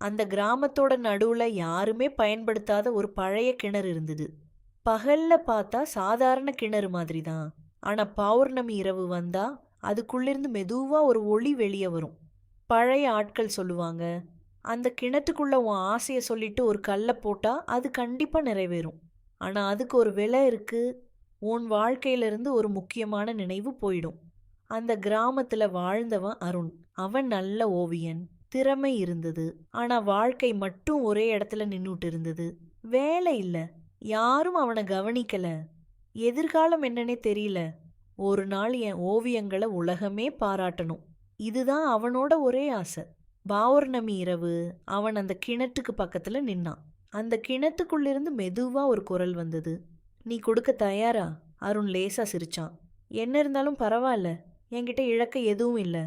அந்த கிராமத்தோட நடுவுல யாருமே பயன்படுத்தாத ஒரு பழைய கிணறு இருந்தது. பகல்ல பார்த்தா சாதாரண கிணறு மாதிரி தான் ஆனா பௌர்ணமி இரவு வந்தா அதுக்குள்ளிருந்து மெதுவா ஒரு ஒளி வெளியே வரும். பழைய ஆட்கள் சொல்லுவாங்க அந்த கிணத்துக்குள்ள உன் ஆசைய சொல்லிட்டு ஒரு கல்லை போட்டா அது கண்டிப்பா நிறைவேறும். ஆனா அதுக்கு ஒரு விலை இருக்கு. உன் வாழ்க்கையிலிருந்து ஒரு முக்கியமான நினைவு போயிடும். அந்த கிராமத்துல வாழ்ந்தவன் அருண். அவன் நல்ல ஓவியன். திறமை இருந்தது. ஆனா வாழ்க்கை மட்டும் ஒரே இடத்துல நின்றுட்டு இருந்தது. வேலை இல்ல. யாரும் அவனை கவனிக்கல. எதிர்காலம் என்னன்னே தெரியல. ஒரு நாள் என் ஓவியங்களை உலகமே பாராட்டணும். இதுதான் அவனோட ஒரே ஆசை. பௌர்ணமி இரவு அவன் அந்த கிணற்றுக்கு பக்கத்துல நின்னான். அந்த கிணத்துக்குள்ளிருந்து மெதுவா ஒரு குரல் வந்தது. நீ கொடுக்க தயாரா? அருண் லேசா சிரிச்சான். என்ன இருந்தாலும் பரவாயில்ல. என்கிட்ட இழக்க எதுவும் இல்லை.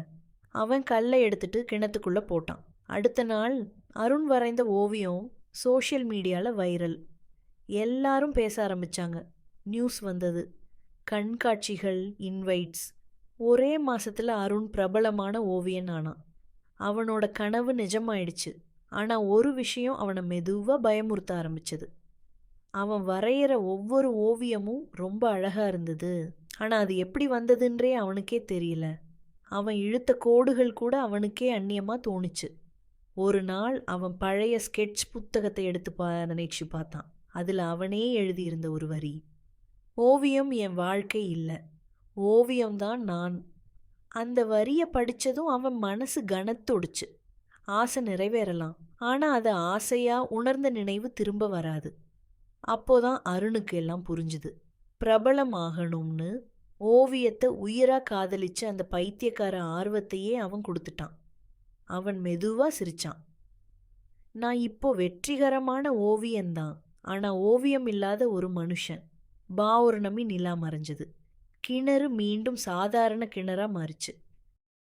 அவன் கல்லை எடுத்துட்டு கிணத்துக்குள்ளே போட்டான். அடுத்த நாள் அருண் வரைந்த ஓவியம் சோஷியல் மீடியாவில் வைரல். எல்லாரும் பேச ஆரம்பிச்சாங்க. நியூஸ் வந்தது. கண்காட்சிகள் இன்வைட்ஸ் ஒரே மாதத்தில் அருண் பிரபலமான ஓவியன் ஆனான். அவனோட கனவு நிஜமாயிடுச்சு. ஆனால் ஒரு விஷயம் அவனை மெதுவாக பயமுறுத்த ஆரம்பிச்சது. அவன் வரைகிற ஒவ்வொரு ஓவியமும் ரொம்ப அழகாக இருந்தது. ஆனால் அது எப்படி வந்ததுன்றே அவனுக்கே தெரியல. அவன் இழுத்த கோடுகள் கூட அவனுக்கே அந்நியமாக தோணுச்சு. ஒரு நாள் அவன் பழைய ஸ்கெட்ச் புத்தகத்தை எடுத்து பா நினைச்சு பார்த்தான் அதில் அவனே எழுதியிருந்த ஒரு வரி ஓவியம் என் வாழ்க்கை இல்லை ஓவியம்தான் நான். அந்த வரியை படித்ததும் அவன் மனசு கனத்தொடுச்சு. ஆசை நிறைவேறலாம் ஆனால் அது ஆசையாக உணர்ந்த நினைவு திரும்ப வராது. அப்போதான் அருணுக்கு எல்லாம் புரிஞ்சுது. பிரபலமாகணும்னு ஓவியத்தை உயிராக காதலிச்ச அந்த பைத்தியக்கார ஆர்வத்தையே அவன் கொடுத்துட்டான். அவன் மெதுவாக சிரிச்சான். நான் இப்போ வெற்றிகரமான ஓவியன்தான் ஆனால் ஓவியம் இல்லாத ஒரு மனுஷன். பௌர்ணமி நிலா மறைஞ்சது. கிணறு மீண்டும் சாதாரண கிணறாக மாறிச்சு.